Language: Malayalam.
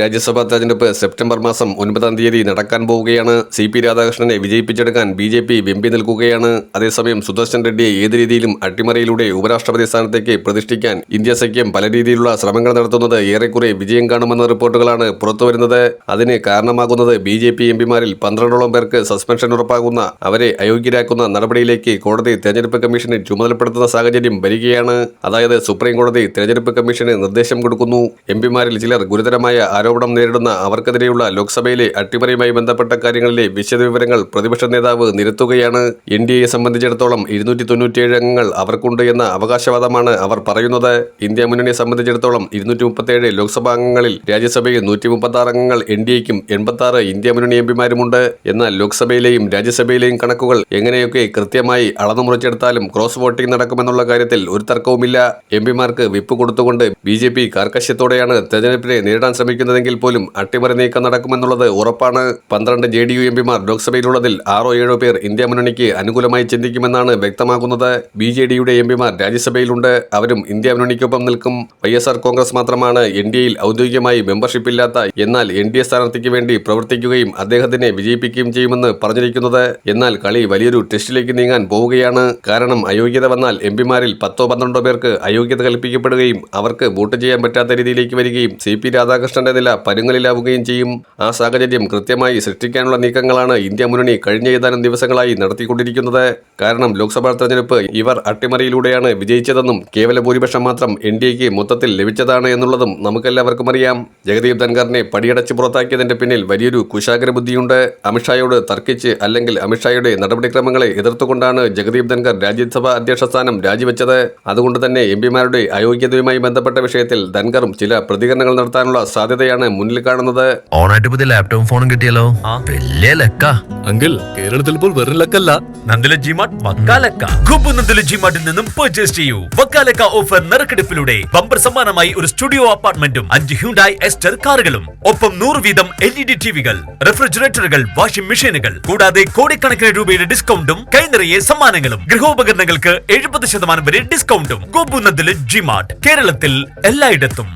രാജ്യസഭാ തെരഞ്ഞെടുപ്പ് സെപ്റ്റംബർ മാസം ഒൻപതാം തീയതി നടക്കാൻ പോവുകയാണ്. സി പി രാധാകൃഷ്ണനെ വിജയിപ്പിച്ചെടുക്കാൻ ബി ജെ പി വെമ്പി നിൽക്കുകയാണ്. അതേസമയം സുദർശൻ റെഡ്ഡിയെ ഏത് രീതിയിലും അട്ടിമറിയിലൂടെ ഉപരാഷ്ട്രപതി സ്ഥാനത്തേക്ക് പ്രതിഷ്ഠിക്കാൻ ഇന്ത്യ സഖ്യം പല രീതിയിലുള്ള ശ്രമങ്ങൾ നടത്തുന്നത് ഏറെക്കുറെ വിജയം കാണുമെന്ന റിപ്പോർട്ടുകളാണ് പുറത്തുവരുന്നത്. അതിന് കാരണമാകുന്നത് ബി ജെ പി എംപിമാരിൽ പന്ത്രണ്ടോളം പേർക്ക് സസ്പെൻഷൻ ഉറപ്പാകുന്ന അവരെ അയോഗ്യരാക്കുന്ന നടപടിയിലേക്ക് കോടതി തെരഞ്ഞെടുപ്പ് കമ്മീഷനെ ചുമതലപ്പെടുത്തുന്ന സാഹചര്യം വരികയാണ്. അതായത് സുപ്രീം കോടതി തെരഞ്ഞെടുപ്പ് കമ്മീഷന് നിർദ്ദേശം കൊടുക്കുന്നു. എംപിമാരിൽ ചിലർ ഗുരുതരമായ ആരോപണം നേരിടുന്ന അവർക്കെതിരെയുള്ള ലോക്സഭയിലെ അട്ടിമറിയുമായി ബന്ധപ്പെട്ട കാര്യങ്ങളിലെ വിശദവിവരങ്ങൾ പ്രതിപക്ഷ നേതാവ് നിരത്തുകയാണ്. എൻ ഡി എയെ സംബന്ധിച്ചിടത്തോളം ഇരുന്നൂറ്റി തൊണ്ണൂറ്റിയേഴ് അംഗങ്ങൾ അവർക്കുണ്ട് എന്ന അവകാശവാദമാണ് അവർ പറയുന്നത്. ഇന്ത്യ മുന്നണിയെ സംബന്ധിച്ചിടത്തോളം ഇരുന്നൂറ്റി മുപ്പത്തിയേഴ് ലോക്സഭാ അംഗങ്ങളിൽ രാജ്യസഭയിൽ നൂറ്റി മുപ്പത്തി ആറ് അംഗങ്ങൾ എൻ ഡി എക്കും എൺപത്തി ആറ് ഇന്ത്യ മുന്നണി എം പിമാരുമുണ്ട് എന്നാൽ ലോക്സഭയിലെയും രാജ്യസഭയിലെയും കണക്കുകൾ എങ്ങനെയൊക്കെ കൃത്യമായി അളന്നു മുറിച്ചെടുത്താലും ക്രോസ് വോട്ടിംഗ് നടക്കുമെന്നുള്ള കാര്യത്തിൽ ഒരു തർക്കവുമില്ല. എം പിമാർക്ക് വിപ്പ് കൊടുത്തുകൊണ്ട് ബി ജെ പി കാർക്കശ്യത്തോടെയാണ് തെരഞ്ഞെടുപ്പിനെ നേരിടാൻ ശ്രമിക്കുന്നതെങ്കിൽ പോലും അട്ടിമറി നീക്കം നടക്കുമെന്നുള്ളത് ഉറപ്പാണ്. പന്ത്രണ്ട് ജെ ഡി യു എംപിമാർ ലോക്സഭയിലുള്ളതിൽ ആറോ ഏഴോ പേർ ഇന്ത്യ മുന്നണിക്ക് അനുകൂലമായി ചിന്തിക്കുമെന്നാണ് വ്യക്തമാകുന്നത് ബി ജെ ഡിയുടെ എംപിമാർ രാജ്യസഭയിലുണ്ട്. അവരും ഇന്ത്യ മുന്നണിക്കൊപ്പം നിൽക്കും. വൈ എസ് ആർ കോൺഗ്രസ് മാത്രമാണ് എൻ ഡി എയിൽ ഔദ്യോഗികമായി മെമ്പർഷിപ്പ് ഇല്ലാത്ത എന്നാൽ എൻ ഡി എ സ്ഥാനാർത്ഥിക്ക് വേണ്ടി പ്രവർത്തിക്കുകയും അദ്ദേഹത്തിനെ വിജയിപ്പിക്കുകയും ചെയ്യുമെന്ന് പറഞ്ഞിരിക്കുന്നത്. എന്നാൽ കളി വലിയൊരു ടെസ്റ്റിലേക്ക് നീങ്ങാൻ പോവുകയാണ്. കാരണം അയോഗ്യത വന്നാൽ എംപിമാരിൽ പത്തോ പന്ത്രണ്ടോ പേർക്ക് അയോഗ്യത കൽപ്പിക്കപ്പെടുകയും അവർക്ക് വോട്ട് ചെയ്യാൻ പറ്റാത്ത രീതിയിലേക്ക് വരികയും സി പി രാധാകൃഷ്ണന്റെ നില പരുങ്ങലിലാവുകയും ചെയ്യും. ആ സാഹചര്യം കൃത്യമായി സൃഷ്ടിക്കാനുള്ള നീക്കങ്ങളാണ് ഇന്ത്യ മുന്നണി കഴിഞ്ഞ ഏതാനും ദിവസങ്ങളായി നടത്തിക്കൊണ്ടിരിക്കുന്നത്. കാരണം ലോക്സഭാ തെരഞ്ഞെടുപ്പ് ഇവർ അട്ടിമറിയിലൂടെയാണ് വിജയിച്ചതെന്നും കേവല ഭൂരിപക്ഷം മാത്രം എൻ ഡി എക്ക് മൊത്തത്തിൽ ലഭിച്ചതാണ് എന്നുള്ളതും നമുക്കെല്ലാവർക്കും അറിയാം. ജഗദീപ് ധൻഖറിനെ പടിയടച്ച് പുറത്താക്കിയതിന്റെ പിന്നിൽ വലിയൊരു കുശാഗ്ര ബുദ്ധിയുണ്ട്. അമിത്ഷായോട് തർക്കിച്ച് അല്ലെങ്കിൽ അമിത്ഷായുടെ നടപടിക്രമങ്ങളെ എതിർത്തുകൊണ്ടാണ് ജഗദീപ് ധൻഖർ രാജ്യസഭാ അധ്യക്ഷ സ്ഥാനം രാജിവെച്ചത്. അതുകൊണ്ട് തന്നെ എം പിമാരുടെ അയോഗ്യതയുമായി ബന്ധപ്പെട്ട വിഷയത്തിൽ ധൻഖറും ചില പ്രതികരണങ്ങൾ നടത്താനുള്ള സാധ്യതയാണ് മുന്നിൽ കാണുന്നത്. ഓണായിട്ട് പുതിയ ലാപ്ടോപ്പും ഫോണും കിട്ടിയല്ലോ. വലിയ ലക്ക. അങ്കിൾ കേരളത്തിൽ ഇപ്പോൾ വെറും ലക്കല്ല. നന്ദില ജിമാർട്ട് വക്കാലക്ക കുമ്പു നന്ദില ജിമാർട്ടിൽ നിന്നും പർച്ചേസ് ചെയ്യൂ. വക്കാലക്ക ഓഫർ നറുക്കെടുപ്പിലൂടെ ബമ്പർ സമ്മാനമായി ഒരു സ്റ്റുഡിയോ അപ്പാർട്ട്മെന്റും അഞ്ച് ഹ്യൂണ്ടായി എസ്റ്റർ കാറുകളും. ഒപ്പം നൂറ് വീതം എൽ ഇ ഡി ടിവികൾ റെഫ്രിജറേറ്ററുകൾ വാഷിംഗ് മെഷീനുകൾ കൂടാതെ കോടിക്കണക്കിന് രൂപയുടെ ഡിസ്കൗണ്ടും കൈ നിറയെ സമ്മാനങ്ങളും. ഗൃഹോപകരണങ്ങൾക്ക് എഴുപത് ശതമാനം വരെ ഡിസ്കൗണ്ടും ഗോപു നന്ദില ജിമാർട്ട് കേരളത്തിൽ എല്ലായിടത്തും.